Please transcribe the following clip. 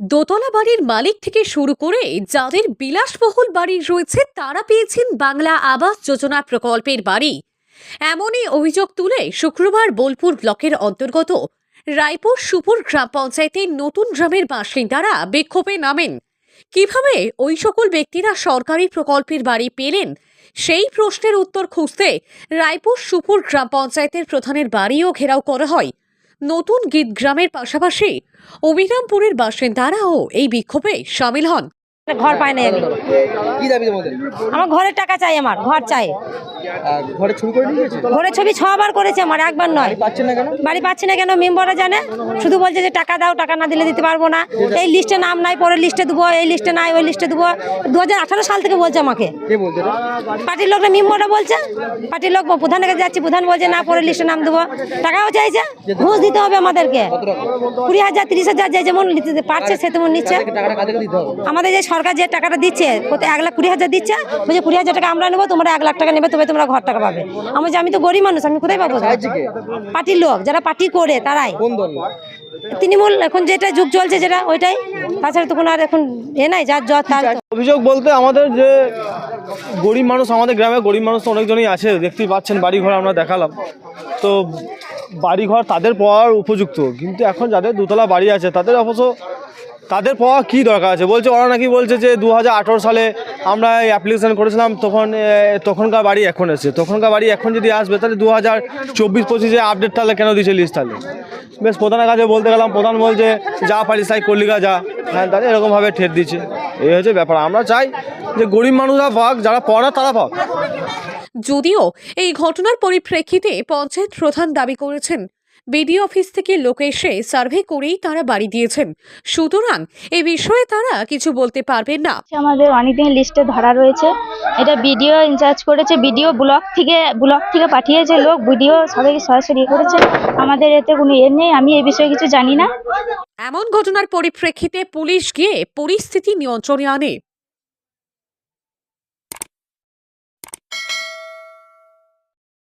দোতলা বাড়ির মালিক থেকে শুরু করে যাদের বিলাসবহুল বাড়ি রয়েছে, তারা পেয়েছেন বাংলা আবাস যোজনা প্রকল্পের বাড়ি। এমনই অভিযোগ তুলে শুক্রবার বোলপুর ব্লকের অন্তর্গত রায়পুর সুপুর গ্রাম পঞ্চায়েতের নতুন গ্রামের বাসিন্দারা বিক্ষোভে নামেন। কীভাবে ওই সকল ব্যক্তিরা সরকারি প্রকল্পের বাড়ি পেলেন, সেই প্রশ্নের উত্তর খুঁজতে রায়পুর সুপুর গ্রাম পঞ্চায়েতের প্রধানের বাড়িও ঘেরাও করা হয়। নতুন গীতগ্রামের পাশাপাশি অবিরামপুরের বাসিন্দারাও এই বিক্ষোভে সামিল হন। ঘর পাই নাই আমি কি দাবি তোমাদের? আমার ঘরের টাকা চাই আমার ঘর চাই। ঘরে ছবি করে নিয়ে গেছে ঘরের ছবি ছবার করেছে আমার একবার নয়। পাচ্ছেন না কেন? বাড়ি পাচ্ছি না কেন মেম্বাররা জানে? শুধু বলছে যে টাকা দাও টাকা না দিলে দিতে পারব না। এই লিস্টে নাম নাই পরের লিস্টে দেবো এই লিস্টে নাই ওই লিস্টে দেবো। দু সাল থেকে বলছে আমাকে। কে বলছে পার্টির লোকরা মেম্বাররা বলছে? পার্টির লোক প্রধানের কাছে যাচ্ছি প্রধান বলছে না পরের লিস্টে নাম দেবো। টাকাও চাইছে ঘুষ দিতে হবে আমাদেরকে। কুড়ি হাজার তিরিশ হাজার যে যেমন পারছে সে তেমন নিচ্ছে। আমাদের যে সরকার যে টাকাটা দিচ্ছে কত এক লাখ কুড়ি হাজার দিচ্ছে বলছে কুড়ি হাজার টাকা আমরা নেব তোমরা এক লাখ টাকা নেবে তবে তোমরা ঘর টাকা পাবে। আমি আমি তো গরিব মানুষ আমি কোথায় পাবো পার্টির লোক যারা পার্টি করে তারাই। তৃণমূল এখন যেটা যুগ চলছে যেটা ওইটাই। তাছাড়া তো কোনো আর এখন এ নাই যার জ্বর তার অভিযোগ বলতে আমাদের যে গরিব মানুষ আমাদের গ্রামে গরিব মানুষ তো অনেকজনই আছে দেখতেই পাচ্ছেন বাড়িঘর আমরা দেখালাম। তো বাড়িঘর তাদের পাওয়ার উপযুক্ত কিন্তু এখন যাদের দুতলা বাড়ি আছে তাদের অবশ্য তাদের পাওয়া কী দরকার আছে? বলছে, ওরা নাকি বলছে যে দু হাজার আঠেরো সালে আমরা এই অ্যাপ্লিকেশান করেছিলাম, তখন তখনকার বাড়ি এখন এসেছে তখনকার বাড়ি এখন যদি আসবে, তাহলে দু হাজার চব্বিশ পঁচিশে আপডেট তাহলে কেন দিয়েছে লিস্ট তাহলে? বেশ, প্রধানের কাছে বলতে গেলাম, প্রধান বলছে, যা পারিস তাই কল্লিকা যা। হ্যাঁ তাহলে এরকমভাবে ঠেট দিচ্ছে এই হচ্ছে ব্যাপার। আমরা চাই যে গরিব মানুষরা পাক যারা পড়া তারা পাক যদিও এই ঘটনার পরিপ্রেক্ষিতে পঞ্চায়েত প্রধান দাবি করেছেন বিডিও অফিস থেকে লোক এসে সার্ভে করেই তারা বাড়ি দিয়েছেন। সুতরাং এ বিষয়ে তারা কিছু বলতে পারবেন না। আমাদের অনেকদিন লিস্টে ধরা রয়েছে। এটা বিডিও ইনচার্জ করেছে বিডিও ব্লক থেকে ব্লক থেকে পাঠিয়েছে লোক বিডিও সবাইকে সরাসরি ইয়ে করেছে। আমাদের এতে কোনো এর নেই আমি এই বিষয়ে কিছু জানি না। এমন ঘটনার পরিপ্রেক্ষিতে পুলিশ গিয়ে পরিস্থিতি নিয়ন্ত্রণে আনে।